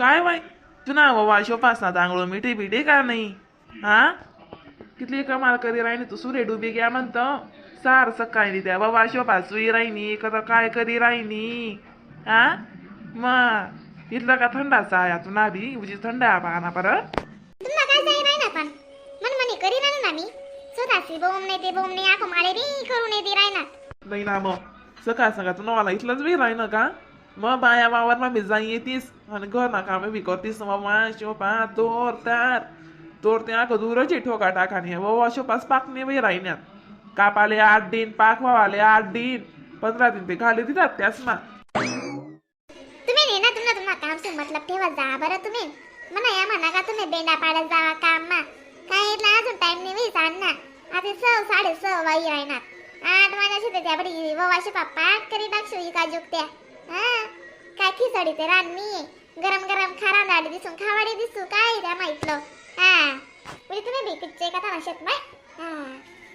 काय बाई? तुना बाबा शोपासना तांगळो मिठी बिठी का नाही? हा? कितली कमाल करी राहिनी तू सुरे डुबी घ्या म्हणतो. सार सकाळी त्या बाबा शोपासुई राहिनी कसा काय करी राहिनी हा? मग इथलं का थंडाचा आहे तुला बी? उजी थंड आहे पाहना परत. तुम्हाला काय जाई नाही ना पण? मन मनी करी ना ना मी. स्वतःची बोम नाही ते बोम नाही आखो माळे बी करू नाही ती राहिना नाही ना मग. सकाळ सकाळ तू मला इथलंच बी राही ना का? मग बाया वावर मग मी जाई येतीस आणि घर ना कामे बी करतीस बाबा शोपा तोर तार तोर त्या दूरच ठोका टाकाने बाबा शोपास पाकणे बी राहिन्यात काप आले आठ दिन पाक आले आठ दिन पंधरा दिन ते खाली देतात त्याच ना तुम्ही नाही ना तुम्हाला तुम्हाला काम से मतलब ठेवत जा बरं तुम्ही म्हणा या म्हणा का तुम्ही बेंडा पाडत जावा काम मा काय इथला अजून टाइम नाही वीस ना आता स साडे स वाई राहणार आठ वाजाशी ते त्याबडी ववाशी पप्पा करी टाकशो का जुकत्या हा काय खिचडी ते रानमी गरम गरम खारा दाडी दिसून खावाडी दिसू काय त्या माहितलं? हा. म्हणजे तुम्ही बी का था शेत माय हा.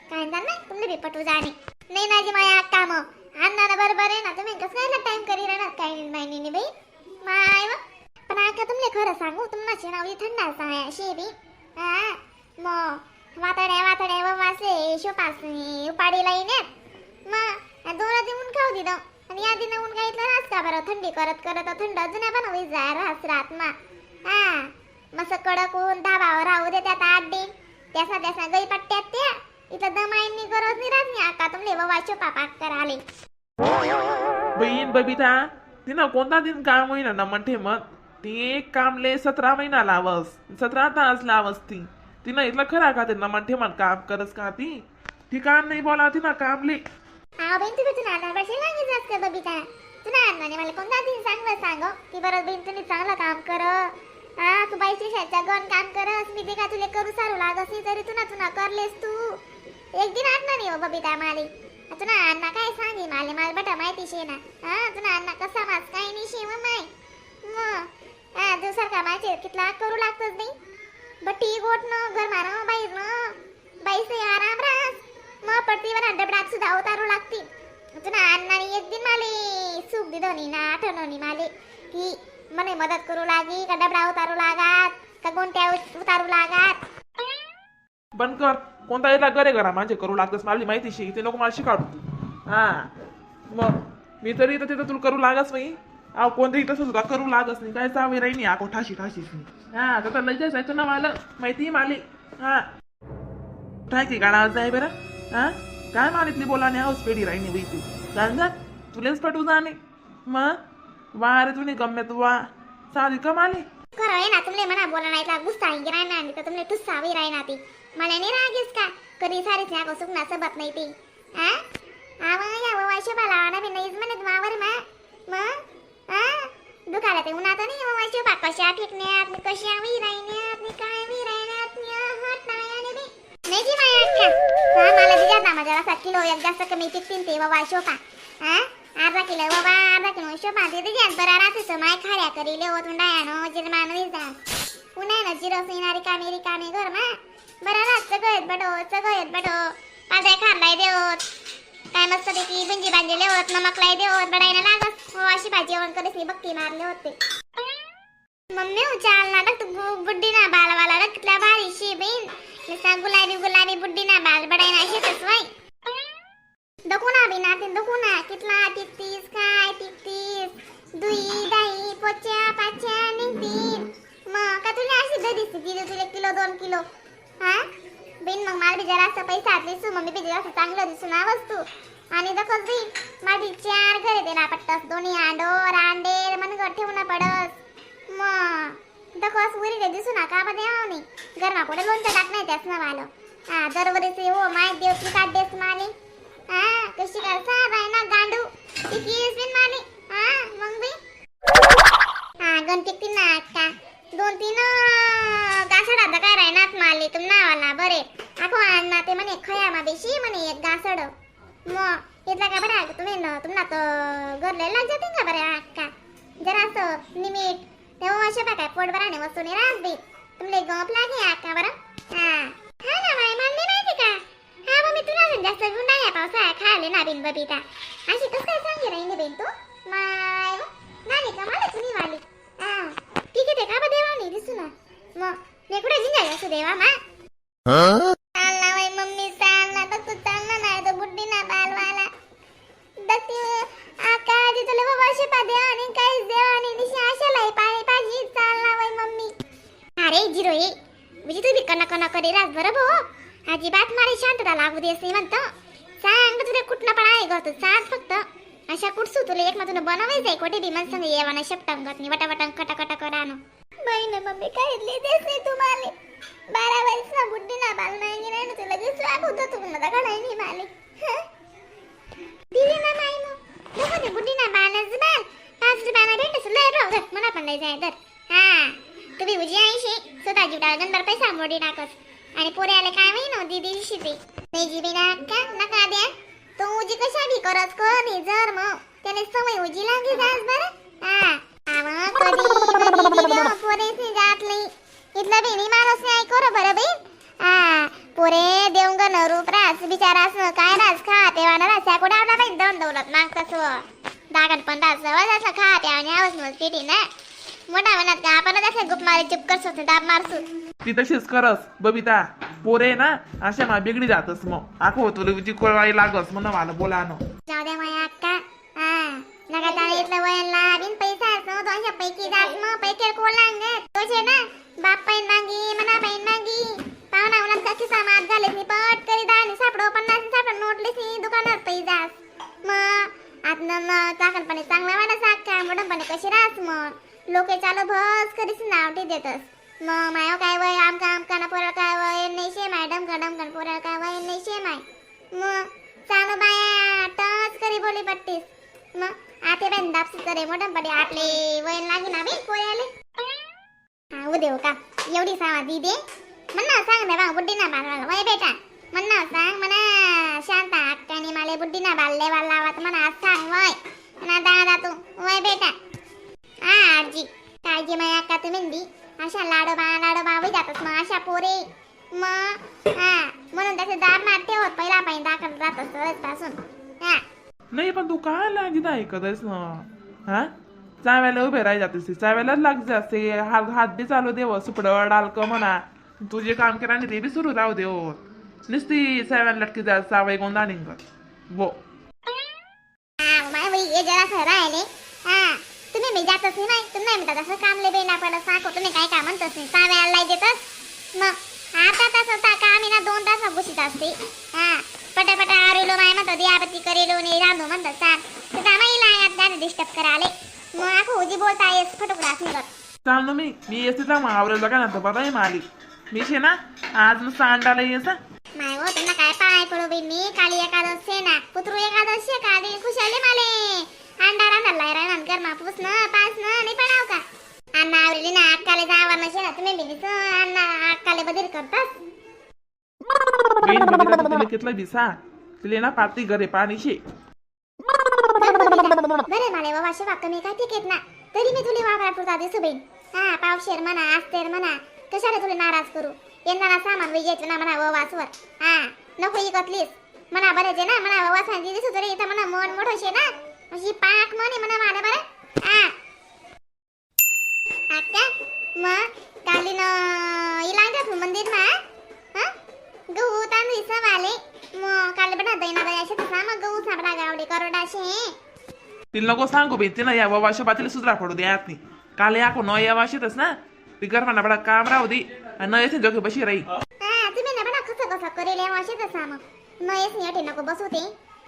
काय ना तुम्ही बी पटू जाणे. नाही ना जी माया काम. ना बरोबर आहे ना तुम्ही कसं काय टाइम करी राहणार? काय नाही नाही बाई. माय पण आका तुमले खरं सांगू तुम्हाला नावी थंड असा शेबी हा. मग वातड्या वातड्या व वासे शोपासनी उपाडीला येण्यात. मग दोन आधी खाऊ दिलं. आणि आधी नवून घातलं रास का बरं? थंडी करत करत थंड अजून पण होई जाय रास रात मा हा मस कडक ऊन धाबावर राहू दे त्यात आठ दिन त्यासा त्यासा गई पट्ट्यात त्या. इथं दमाईंनी गरज नाही राहत नाही आता तुमले वाचो पापा कराले. बहीण बबिता तिनं कोणता दिन काम होईना ना म्हणते मग ती एक कामले सतरा महिना लावस सतरा तास लावस ती. तिनं इथलं खरा का त्यांना म्हणते मग काम करस का ती? ती काम नाही बोला तिनं कामले. हा बहीण तुम्ही तुला आणणार बसेल लागेल जास्त बबिता? तुला आणणार मला कोणता दिन चांगलं सांगो? की बरं बहीण तुम्ही चांगलं काम कर. हा तू बाईची शाच्या गण काम करस मी ते का तुला करू सारू लागस नाही तरी तुला तुला करलेस तू. एक दिन आणणार नाही हो बबिता माली. तुला अण्णा काय सांगे? माले मला बटा माहिती शे ना. हा तुला अण्णा कसा माझ काही नाही शे मग माय मग हा दिवसारखा माझे कितला करू लागतच नाही बट्टी गोट न घर मारा बाहेर न बाईस आराम राहस मग पट सुद्धा उतारू लागतील. तुला अण्णाने एक दिन माले सुख दिधोनी ना आठवणी माले की मने मदत करू लागी का डबडा उतारू लागात का कोणत्या उतारू लागात. बंद कर. कोणता याला गरे करा माझे करू लागतस मला माहिती शे ते लोक मला शिकाडू हा. मग मी तरी तर तिथं तुला करू लागस नाही अहो कोणतं तसं सुद्धा करू लागस नाही. काय चावी राही नाही आको ठाशी ठाशीच नाही. हा तर लज्जा जायचं ना मला माहिती माली. हा. काय की गाडा जाय बरं? हा? काय मालितली बोलाने? हाऊस पेढी राहिनी बाई तू. जाण जा तुलेच पटू जाणे. मग वा रे तुम्ही गम्यात वा. चालेल का माली खरं आहे ना तुमले म्हणा बोला नाही तर गुस्सा आहे राहणार नाही तर तुमले टुस्सावी राहणार ती. मला नाही रागेस का? कधी सारीच कसुक ना सबत नाही ती. हा आवा या वाशे बाला आना मी नाहीच म्हणत मावर मा? मग हा दुखाला ते उन्हात नाही वाशे बा कशा ठिकण्यात मी कशी आवी राहण्यात मी काय मी राहण्यात मी हट नाही आणि मी नाही जी माया अख्ख्या ना माझ्या असा किलो एक जास्त कमी पिकतीन ते बाबा शोपा हा? अर्धा किलो बाबा अर्धा किलो. शोपा ते दिल्या बरा राहतेस माय खाड्या करी लेवत उंडायानो जिरमान विजा पुन्हा ना जिरस येणारी कामे रिकामे घर मा. बरा राहत सगळं येत बटो सगळं येत बटो पाद्या खाल्लाय देवत. काय मस्त पैकी बिंजी बांधलेले होत नमकलाय देवत बडायला लागत. हो अशी भाजी जेवण करीस बक्की मारले होते. मम्मी उचाल ना तू बुड्डी ना बाल वाला रखतल्या बारी शी बिन. लिसा गुलाबी गुलाबी बुड्डी ना बाल बडायना शेतच वय. बिना ते देखो ना कितला तितीस काय तितीस दुई दाई पोच्या पाच्या निघतील. मग का तुला अशी दरी दिली तुला किलो दोन किलो? हा? बिन मग मला बी जरा असं पैसा दिसू मम्मी बी जरा चांगलं दिसू ना वस्तू. आणि दखस बी माझी चार घरे दे ना पट्टस दोन्ही आंडोर आंडेर मन ठेवणं पडस. ना बा देवानी गरमा पुढे लोणचं टाक नाही ना वालो हा दरवरीचे हो माय देवची काढतेस माली हा कशी काय? साब आहे ना गांडू. बिन हा मग बी. हा गणपती ना का दोन तीन गासड आता काय राहणार माले? तुम नावाला बरे. आखो आणना ते म्हणे खया मा बेशी म्हणे एक गासड मग इथला का बरं तुम्ही? न तुम्हाला तर गरले लाग जाते का बरं आका जरा असं निमिट. तेव्हा अशा काय पोट बराने वस्तू नाही राहत बी. तुमले गप लागे आता बरं हा. हा ना माय मानले माहिती का? हा मग मी तुला अजून जास्त गुंडा या पावसाळ्या खायले ना बिन बबिता कुठनं चाल फक्त. अशा कुठसू तुला एक मधून बनवायचं आहे कोठे? भीमन संग येवाना शपटांग गत वटा वटा कटा करा नो महिना मम्मी काय देस नाही तुम्हाला. बारा वर्षा बुड्डी ना बाल नाही नाही तुला लगेच स्वाग होतं तुम्हाला कळाय नाही माले. दिली ना नाही मग. नको ते बुड्डी ना बालच बाल. पाच रुपयाला भेट सुद्धा राहू दे मला पण नाही जाय तर हा. तुम्ही उजी ऐंशी स्वतः जीव टाळगन पैसा मोडी टाकस. आणि पोरे आले काय माहिती नव्हती दिवशी ते नाही जी बिना का नका द्या. तो उजी कशा बी करत कोणी? जर मग त्याने समय उजी लागे जास बर? हा. आवा कधी कधी दिलं पोरेच जात नाही इतला बेनी माणूस नाही करो बर बे हा. पोरे देऊन ग रूप रास बिचारास काय रास खा तेव्हा ना रास कुठे आपला बाई दोन दौलत मागतास. व दागड पण रास जवळ असं खा त्या आणि आवाज मस्ती ना मोठा म्हणत का आपण असं गुप मारे चुप करसो दाब मारसू ती तशीच करस बबिता पोरे ना अशा मा बिगडी जातस मग. आखो तुला उजी लागस म्हणून मला बोला नो. जाऊ द्या माया अक्का हा नका त्याला इथलं वयला बिन पैसा असो दोनशे पैकी जात मग पैके कोलांग तोचे ना? बाप पैन मागी मना पैन मागी. पाहुणा उन्हात कशी सामात झाले नी पट करी दाणी सापडो पन्नास सापड नोटलीस नी दुकानावर पैजास मग आतनं चाकणपणे चांगला वाटा साका मोठमपणे कशी रास मग? लोके चालू भस करीस नाव देतस मग मायो काय वय? आमका आमका ना पोरा काय वय? नाही शे माय. डमका डमका पोरा काय वय? नाही शे माय. मग चालू बाया टच करी बोली पट्टीस. मग आते बाई दापसी करे. मोठं पडे. आटले वय लागे ना बे पोयाले हा उदेव का? एवढी सावा दी दे म्हणा सांग ना बा बुड्डी ना बाल वय बेटा. म्हणा सांग म्हणा शांत अक्काने माले बुड्डी ना बालले वाला लावत म्हणा सांग वय. ना दादा तू. अशा लाडोबा लाडोबा वय जातस मग अशा पोरे. मग हा म्हणून त्याचे दार मारते होत पहिला पाहिजे दाखल जातस सहजपासून हा. नाही पण तू काय लागित ऐकतस ना? हा? चाव्याला उभे राही जातेस चाव्यालाच लाग जाते हात हात बी चालू देव सुपड डालक म्हणा. तुझे काम केला आणि ते बी सुरू राहू देव नुसती चाव्याला लटकी जा चावाई गोंदा निघत वो हा, माय बाई हे जरा राहिले. हा मी जातच नाही तुम्ही नाही म्हणतात असं कामले बेना पडत साको तुम्ही काय काय म्हणतच नाही. साव्या लाई देतच मग आता तास ता काम ना दोन तास बसीत असते. हा. पटापटा आरेलो माय म्हणतो दियाबत्ती करेलो नाही रांधू म्हणतात सांग तर त्यामुळे लागात त्याने डिस्टर्ब कराले. मग आखो उजी बोलता येस फटोकडास निघत. चाल ना मी मी येते ना मग आवरेल का ना बघा माली मी शे ना आज नुसतं अंडाला येस. माय हो तुमना बघितला तर तिला घेतलं दिसा तिला ना पाती घरे पाणी शे बरे माले बाबा शिवा कमी काय तिकीट ना तरी मी तुला वापरा पुरता दिसू बाई हा पावशेर म्हणा आस्तेर म्हणा कशाला तुला नाराज करू यंदा सामान विजेच ना म्हणा वासवर हा नको इकतलीस म्हणा बरेच आहे ना म्हणा वासान दिसू तरी इथं म्हणा मन मोठ शे ना अशी पाक म्हणे म्हणा मला बरं हा आत्या मग कालीन इलांगा मंदिर मा हा गहू तांदूळ सवाले मग तसा मग गहू सापडा गावडे करोडाशे तिला नको सांगू बाई तिला या बाबा पातीला सुधरा पडू दे आत नाही काल या नो या वाशीतच ना? ती गरमाना बडा काम राहू दे आणि न येते जोगे बशी राही हा तुम्ही ना बडा कसं कसं करेल वाशे तसा मग नयस नेटे नको बसू ते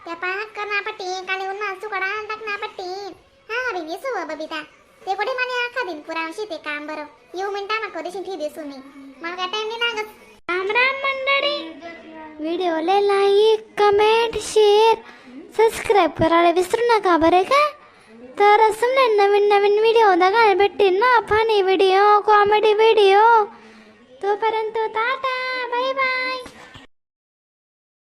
त्या पाक करना पट्टी काली उन्हा सुकडा टाकना पट्टी. हा बी दिसू व बबिता ते कुठे माने आखा दिन पुरावशी ते काम बरं. येऊ मिनिटा ना कधीशी ठी दिसू मी मला काय टाइम नाही लागत. सबस्क्राईब करायला विसरू नका बरे का तर असं नवीन नवीन व्हिडिओ बघायला भेटतील ना फनी व्हिडिओ कॉमेडी व्हिडिओ तोपर्यंत टाटा बाय बाय